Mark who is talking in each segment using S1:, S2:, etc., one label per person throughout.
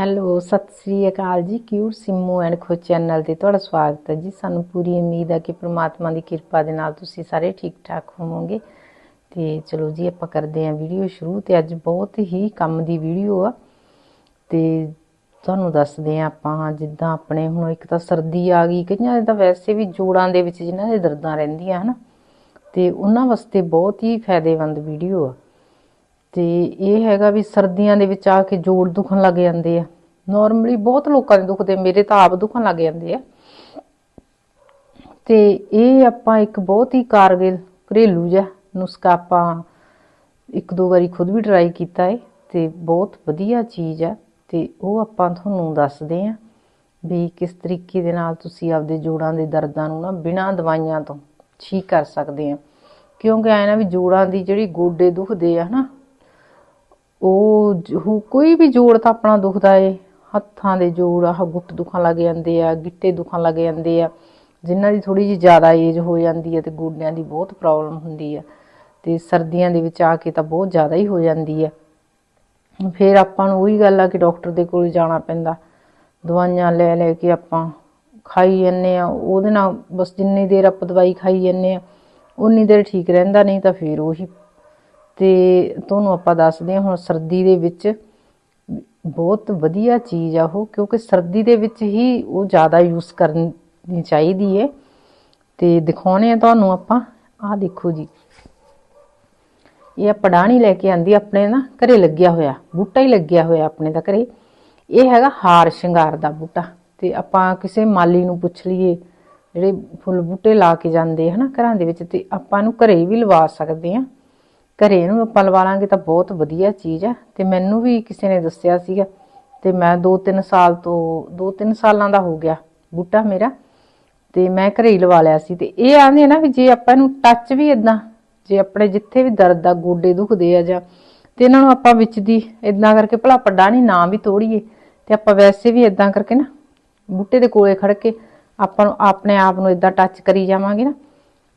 S1: Hello, Sat Sri ਅਕਾਲ ਜੀ। Cute Simmu and ਖੋ channel ਤੇ ਤੁਹਾਡਾ ਸਵਾਗਤ ਹੈ ਜੀ। ਸਾਨੂੰ ਪੂਰੀ ਉਮੀਦ ਹੈ ਕਿ ਪ੍ਰਮਾਤਮਾ ਦੀ ਕਿਰਪਾ ਦੇ ਨਾਲ ਤੁਸੀਂ ਸਾਰੇ ਠੀਕ ਠਾਕ ਹੋਵੋਗੇ। ਤੇ ਚਲੋ ਜੀ, ਆਪਾਂ ਕਰਦੇ ਹਾਂ ਵੀਡੀਓ ਸ਼ੁਰੂ ਤੇ ਅੱਜ ਬਹੁਤ ਹੀ ਕੰਮ ਦੀ ਵੀਡੀਓ ਆ। ਤੇ ਤੁਹਾਨੂੰ ਦੱਸਦੇ ਆ ਆਪਾਂ, ਜਿੱਦਾਂ ਆਪਣੇ ਹੁਣ ਇੱਕ ਤਾਂ ਸਰਦੀ ਆ ਗਈ, ਕਈਆਂ ਦੇ ਤਾਂ ਵੈਸੇ ਵੀ ਜੋੜਾਂ ਦੇ ਵਿੱਚ ਜਿਨ੍ਹਾਂ ਦੇ ਦਰਦਾਂ ਰਹਿੰਦੀਆਂ, ਹਨ। ਤੇ ਉਹਨਾਂ ਵਾਸਤੇ ਬਹੁਤ ਹੀ ਫਾਇਦੇਮੰਦ ਵੀਡੀਓ ਆ। ਤੇ ਇਹ ਹੈਗਾ ਵੀ ਸਰਦੀਆਂ ਦੇ ਵਿੱਚ ਆ ਕੇ ਜੋੜ ਦੁਖਣ ਲੱਗ ਜਾਂਦੇ ਆ। ਨਾਰਮਲੀ ਬਹੁਤ ਲੋਕਾਂ ਦੇ ਦੁਖਦੇ ਮੇਰੇ ਤਾਂ ਆਪ ਦੁਖਣ ਲੱਗ ਜਾਂਦੇ ਆ। ਤੇ ਇਹ ਆਪਾਂ ਇੱਕ ਬਹੁਤ ਹੀ ਕਾਰਗਿਲ ਘਰੇਲੂ ਜਿਹਾ ਨੁਸਖਾ ਆਪਾਂ ਇੱਕ ਦੋ ਵਾਰੀ ਖੁਦ ਵੀ ਟਰਾਈ ਕੀਤਾ ਹੈ ਤੇ ਬਹੁਤ ਵਧੀਆ ਚੀਜ਼ ਆ ਤੇ ਉਹ ਆਪਾਂ ਤੁਹਾਨੂੰ ਦੱਸਦੇ ਆ ਵੀ ਕਿਸ ਤਰੀਕੇ ਦੇ ਨਾਲ ਤੁਸੀਂ ਆਪਦੇ ਜੋੜਾਂ ਦੇ ਦਰਦਾਂ ਨੂੰ ਨਾ ਬਿਨਾਂ ਦਵਾਈਆਂ ਤੋਂ ਠੀਕ ਕਰ ਸਕਦੇ ਆ। ਕਿਉਂਕਿ ਐ ਨਾ ਵੀ ਜੋੜਾਂ ਦੀ ਜਿਹੜੀ ਗੋਡੇ ਦੁਖਦੇ ਆ ਹਨਾ ਉਹ ਜ- ਕੋਈ ਵੀ ਜੋੜ ਤਾਂ ਆਪਣਾ ਦੁਖਦਾ ਏ। ਹੱਥਾਂ ਦੇ ਜੋੜ, ਆਹ ਗੁੱਟ ਦੁਖਣ ਲੱਗ ਜਾਂਦੇ ਆ, ਗਿੱਟੇ ਦੁਖਣ ਲੱਗ ਜਾਂਦੇ ਆ। ਜਿਨ੍ਹਾਂ ਦੀ ਥੋੜੀ ਜਿਹੀ ਜ਼ਿਆਦਾ ਏਜ ਹੋ ਜਾਂਦੀ ਹੈ ਤੇ ਗੋਡਿਆਂ ਦੀ ਬਹੁਤ ਪ੍ਰੋਬਲਮ ਹੁੰਦੀ ਆ। ਤੇ ਸਰਦੀਆਂ ਦੇ ਵਿੱਚ ਆ ਕੇ ਤਾਂ ਬਹੁਤ ਜ਼ਿਆਦਾ ਹੀ ਹੋ ਜਾਂਦੀ ਆ। ਫਿਰ ਆਪਾਂ ਨੂੰ ਉਹੀ ਗੱਲ ਆ ਕਿ ਡਾਕਟਰ ਦੇ ਕੋਲ ਜਾਣਾ ਪੈਂਦਾ। ਦਵਾਈਆਂ ਲੈ ਲੈ ਕੇ ਆਪਾਂ ਖਾਈ ਜੰਨੇ ਆ। ਉਹਦੇ ਨਾਲ ਬਸ ਜਿੰਨੀ ਦੇਰ ਆਪਾਂ ਦਵਾਈ ਖਾਈ ਜੰਨੇ ਆ, ਉਨੀ ਦੇਰ ਠੀਕ ਰਹਿੰਦਾ, ਨਹੀਂ ਤਾਂ ਫਿਰ ਉਹੀ ਤੇ ਤੁਹਾਨੂੰ ਆਪਾਂ ਦੱਸਦੇ ਹਾਂ ਹੁਣ ਸਰਦੀ ਦੇ ਵਿੱਚ ਬਹੁਤ ਵਧੀਆ ਚੀਜ਼ ਆ ਉਹ, ਕਿਉਂਕਿ ਸਰਦੀ ਦੇ ਵਿੱਚ ਹੀ ਉਹ ਜ਼ਿਆਦਾ ਯੂਜ਼ ਕਰਨੀ ਚਾਹੀਦੀ ਹੈ ਤੇ ਦਿਖਾਉਣੇ ਆ ਤੁਹਾਨੂੰ ਆਪਾਂ। ਆਹ ਦੇਖੋ ਜੀ। ਇਹ ਆ ਪੜਾਣੀ ਲੈ ਕੇ ਆਂਦੀ ਆਪਣੇ ਨਾ, ਘਰੇ ਲੱਗਿਆ ਹੋਇਆ। ਬੂਟਾ ਹੀ ਲੱਗਿਆ ਹੋਇਆ ਆਪਣੇ ਦਾ ਘਰੇ। ਇਹ ਹੈਗਾ ਹਾਰ ਸ਼ਿੰਗਾਰ ਦਾ ਬੂਟਾ। ਤੇ ਆਪਾਂ ਕਿਸੇ ਮਾਲੀ ਨੂੰ ਪੁੱਛ ਲਈਏ, ਜਿਹੜੇ ਫੁੱਲ ਬੂਟੇ ਲਾ ਕੇ ਜਾਂਦੇ ਹਨਾ ਘਰਾਂ ਦੇ ਵਿੱਚ, ਤੇ ਆਪਾਂ ਇਹਨੂੰ ਘਰੇ ਵੀ ਲਵਾ ਸਕਦੇ ਆ। ਘਰੇ ਇਹਨੂੰ ਆਪਾਂ ਲਵਾ ਲਾਂਗੇ ਤਾਂ ਬਹੁਤ ਵਧੀਆ ਚੀਜ਼ ਆ। ਤੇ ਮੈਨੂੰ ਵੀ ਕਿਸੇ ਨੇ ਦੱਸਿਆ ਸੀਗਾ। ਤੇ ਮੈਂ 2-3 ਸਾਲ ਤੋਂ 2-3 ਸਾਲਾਂ ਦਾ ਹੋ ਗਿਆ ਬੂਟਾ ਮੇਰਾ। ਤੇ ਮੈਂ ਘਰੇ ਹੀ ਲਵਾ ਲਿਆ ਸੀ। ਤੇ ਇਹ ਆਂਦੇ ਆ ਨਾ ਵੀ ਜੇ ਆਪਾਂ ਇਹਨੂੰ ਟੱਚ ਵੀ ਇਦਾਂ ਜੇ ਆਪਣੇ ਜਿੱਥੇ ਵੀ ਦਰਦ ਆ, ਗੋਡੇ ਦੁਖਦੇ ਆ ਜਾਂ, ਤੇ ਇਹਨਾਂ ਨੂੰ ਆਪਾਂ ਵਿੱਚ ਦੀ ਇਦਾਂ ਕਰਕੇ ਭਲਾ ਪੱਡਾ ਨਹੀਂ, ਨਾ ਵੀ ਤੋੜੀਏ। ਤੇ ਆਪਾਂ ਵੈਸੇ ਵੀ ਇਦਾਂ ਕਰਕੇ ਨਾ ਬੂਟੇ ਦੇ ਕੋਲੇ ਖੜ ਕੇ ਆਪਾਂ ਨੂੰ ਆਪਣੇ ਆਪ ਨੂੰ ਇਦਾਂ ਟੱਚ ਕਰੀ ਜਾਵਾਂਗੇ ਨਾ।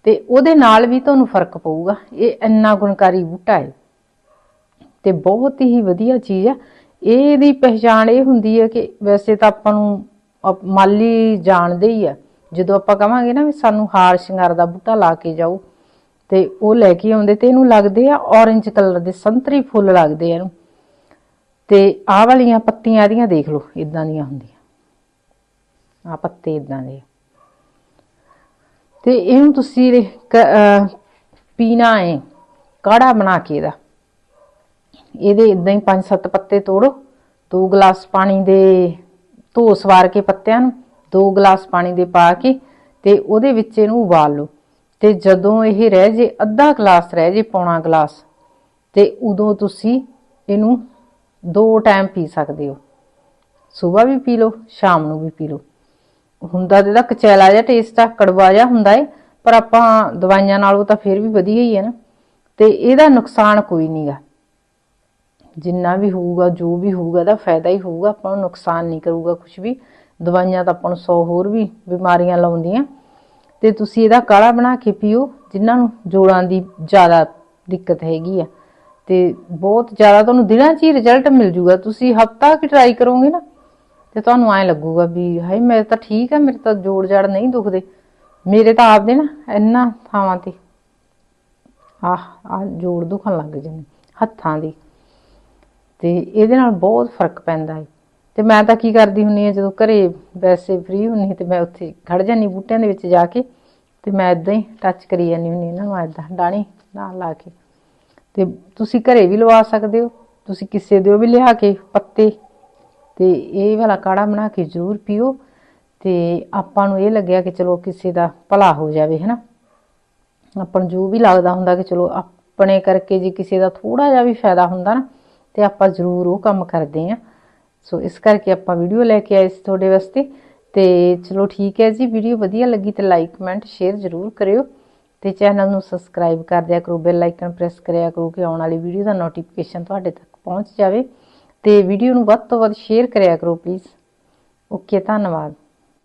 S1: ਤੇ ਉਹਦੇ ਨਾਲ ਵੀ ਤੁਹਾਨੂੰ ਫ਼ਰਕ ਪਊਗਾ। ਇਹ ਇੰਨਾ ਗੁਣਕਾਰੀ ਬੂਟਾ ਹੈ ਤੇ ਬਹੁਤ ਹੀ ਵਧੀਆ ਚੀਜ਼ ਆ। ਇਹਦੀ ਪਹਿਚਾਣ ਇਹ ਹੁੰਦੀ ਹੈ ਕਿ ਵੈਸੇ ਤਾਂ ਆਪਾਂ ਨੂੰ ਅਪ- ਮਾਲੀ ਜਾਣਦੇ ਹੀ ਆ। ਜਦੋਂ ਆਪਾਂ ਕਵਾਂਗੇ ਨਾ ਵੀ ਸਾਨੂੰ ਹਾਰ ਸ਼ਿੰਗਾਰ ਦਾ ਬੂਟਾ ਲਾ ਕੇ ਜਾਓ, ਤੇ ਉਹ ਲੈ ਕੇ ਆਉਂਦੇ ਤੇ ਇਹਨੂੰ ਲੱਗਦੇ ਆ ਔਰੇਂਜ ਕਲਰ ਦੇ ਸੰਤਰੀ ਫੁੱਲ ਲੱਗਦੇ ਆ ਇਹਨੂੰ। ਤੇ ਆਹ ਵਾਲੀਆਂ ਪੱਤੀਆਂ ਇਹਦੀਆਂ ਦੇਖ ਲਓ ਇਦਾਂ ਦੀਆਂ ਹੁੰਦੀਆਂ। ਆ ਪੱਤੇ ਇਦਾਂ ਦੇ ਆ। ਤੇ ਇਹਨੂੰ ਤੁਸੀਂ ਕ- ਪੀਣਾ ਹੈ ਕਾੜਾ ਬਣਾ ਕੇ ਇਹਦਾ। ਇਹਦੇ ਇਦਾਂ ਹੀ ਪੰਜ ਸੱਤ ਪੱਤੇ ਤੋੜੋ, ਦੋ ਗਲਾਸ ਪਾਣੀ ਦੇ ਧੋ ਸਵਾਰ ਕੇ ਪੱਤਿਆਂ ਨੂੰ, ਦੋ ਗਲਾਸ ਪਾਣੀ ਦੇ ਪਾ ਕੇ ਤੇ ਉਹਦੇ ਵਿੱਚ ਇਹਨੂੰ ਉਬਾਲ ਲਓ। ਤੇ ਜਦੋਂ ਇਹ ਰਹਿ ਜੇ, ਅੱਧਾ ਗਲਾਸ ਰਹਿ ਜੇ ਪੌਣਾ ਗਲਾਸ, ਤੇ ਉਦੋਂ ਤੁਸੀਂ ਇਹਨੂੰ ਦੋ ਟਾਈਮ ਪੀ ਸਕਦੇ ਹੋ। ਸਵੇਰ ਵੀ ਪੀ ਲਓ, ਸ਼ਾਮ ਨੂੰ ਵੀ ਪੀ ਲਓ। ਹੁੰਦਾ ਤੇ ਇਹਦਾ ਕਚੈਲਾ ਜਿਹਾ ਟੇਸਟ ਆ, ਕੜਵਾ ਜਿਹਾ ਹੁੰਦਾ ਏ, ਪਰ ਆਪਾਂ ਦਵਾਈਆਂ ਨਾਲੋਂ ਤਾਂ ਫਿਰ ਵੀ ਵਧੀਆ ਹੀ ਹੈ ਨਾ। ਤੇ ਇਹਦਾ ਨੁਕਸਾਨ ਕੋਈ ਨਹੀਂਗਾ ਜਿੰਨਾ ਵੀ ਹੋਊਗਾ, ਜੋ ਵੀ ਹੋਊਗਾ, ਇਹਦਾ ਫਾਇਦਾ ਹੀ ਹੋਊਗਾ, ਆਪਾਂ ਨੂੰ ਨੁਕਸਾਨ ਨਹੀਂ ਕਰੂਗਾ ਕੁਝ ਵੀ। ਦਵਾਈਆਂ ਤਾਂ ਆਪਾਂ ਨੂੰ 100 ਹੋਰ ਵੀ ਬਿਮਾਰੀਆਂ ਲਾਉਂਦੀਆਂ। ਤੇ ਤੁਸੀਂ ਇਹਦਾ ਕਾੜਾ ਬਣਾ ਕੇ ਪੀਓ, ਜਿਨ੍ਹਾਂ ਨੂੰ ਜੋੜਾਂ ਦੀ ਜ਼ਿਆਦਾ ਦਿੱਕਤ ਹੈਗੀ ਆ। ਤੇ ਬਹੁਤ ਜ਼ਿਆਦਾ ਤੁਹਾਨੂੰ ਦਿਨਾਂ 'ਚ ਹੀ ਰਿਜ਼ਲਟ ਮਿਲ ਜੂਗਾ। ਤੁਸੀਂ ਹਫਤਾ ਕਿ ਟਰਾਈ ਕਰੋਗੇ ਨਾ ਤੇ ਤੁਹਾਨੂੰ ਐਂ ਲੱਗੂਗਾ ਵੀ ਹਾਏ, ਮੇਰੇ ਤਾਂ ਠੀਕ ਆ, ਮੇਰੇ ਤਾਂ ਜੋੜ ਜੜ ਨਹੀਂ ਦੁਖਦੇ। ਮੇਰੇ ਤਾਂ ਆਪਦੇ ਨਾ ਇੰਨਾ ਥਾਵਾਂ ਤੇ ਆਹ ਆਹ ਜੋੜ ਦੁਖਣ ਲੱਗ ਜਾਂਦੇ ਹੱਥਾਂ ਦੀ। ਤੇ ਇਹਦੇ ਨਾਲ ਬਹੁਤ ਫ਼ਰਕ ਪੈਂਦਾ ਹੈ ਤੇ ਮੈਂ ਤਾਂ ਕੀ ਕਰਦੀ ਹੁੰਨੀ ਆ, ਜਦੋਂ ਘਰੇ ਵੈਸੇ ਫ੍ਰੀ ਹੁੰਨੀ ਤੇ ਮੈਂ ਉੱਥੇ ਖੜ ਜਾਂਦੀ ਬੂਟਿਆਂ ਦੇ ਵਿੱਚ ਜਾ ਕੇ ਤੇ ਮੈਂ ਇਦਾਂ ਹੀ ਟੱਚ ਕਰੀ ਜਾਂਦੀ ਹੁੰਨੀ ਇਹਨਾਂ ਨੂੰ ਇਦਾਂ ਡਾਣੀ ਨਾਲ ਲਾ ਕੇ। ਤੇ ਤੁਸੀਂ ਘਰੇ ਵੀ ਲਵਾ ਸਕਦੇ ਹੋ, ਤੁਸੀਂ ਕਿਸੇ ਦੇ ਵੀ ਲਿਆ ਕੇ ਪੱਤੇ ਤੇ ਇਹ ਵਾਲਾ ਕਾੜਾ ਬਣਾ ਕੇ ਜ਼ਰੂਰ ਪੀਓ ਤੇ ਆਪਾਂ ਨੂੰ ਇਹ ਲੱਗਿਆ ਕਿ ਚਲੋ ਕਿਸੇ ਦਾ ਭਲਾ ਹੋ ਜਾਵੇ, ਹੈਨਾ? ਆਪਾਂ ਨੂੰ ਜੋ ਵੀ ਲੱਗਦਾ ਹੁੰਦਾ ਕਿ ਚਲੋ ਆਪਣੇ ਕਰਕੇ ਜੇ ਕਿਸੇ ਦਾ ਥੋੜਾ ਜਿਹਾ ਵੀ ਫਾਇਦਾ ਹੁੰਦਾ ਨਾ, ਤੇ ਆਪਾਂ ਜ਼ਰੂਰ ਉਹ ਕੰਮ ਕਰਦੇ ਆਂ ਸੋ ਇਸ ਕਰਕੇ ਆਪਾਂ ਵੀਡੀਓ ਲੈ ਕੇ ਆਏ ਸੀ ਤੁਹਾਡੇ ਵਾਸਤੇ ਤੇ ਚਲੋ ਠੀਕ ਹੈ ਜੀ, ਵੀਡੀਓ ਵਧੀਆ ਲੱਗੀ ਤੇ ਲਾਈਕ ਕਮੈਂਟ ਸ਼ੇਅਰ ਜ਼ਰੂਰ ਕਰਿਓ ਤੇ ਚੈਨਲ ਨੂੰ ਸਬਸਕ੍ਰਾਈਬ ਕਰ ਦਿਆ ਕਰੋ ਬੈਲ ਆਈਕਨ ਪ੍ਰੈਸ ਕਰਿਆ ਕਰੋ ਕਿ ਆਉਣ ਵਾਲੀ ਵੀਡੀਓ ਦਾ ਨੋਟੀਫਿਕੇਸ਼ਨ ਤੁਹਾਡੇ ਤੱਕ ਪਹੁੰਚ ਜਾਵੇ। ਤੇ ਵੀਡੀਓ ਨੂੰ ਵੱਧ ਤੋਂ ਵੱਧ ਸ਼ੇਅਰ ਕਰਿਆ ਕਰੋ ਪਲੀਜ਼ ਓਕੇ ਧੰਨਵਾਦ।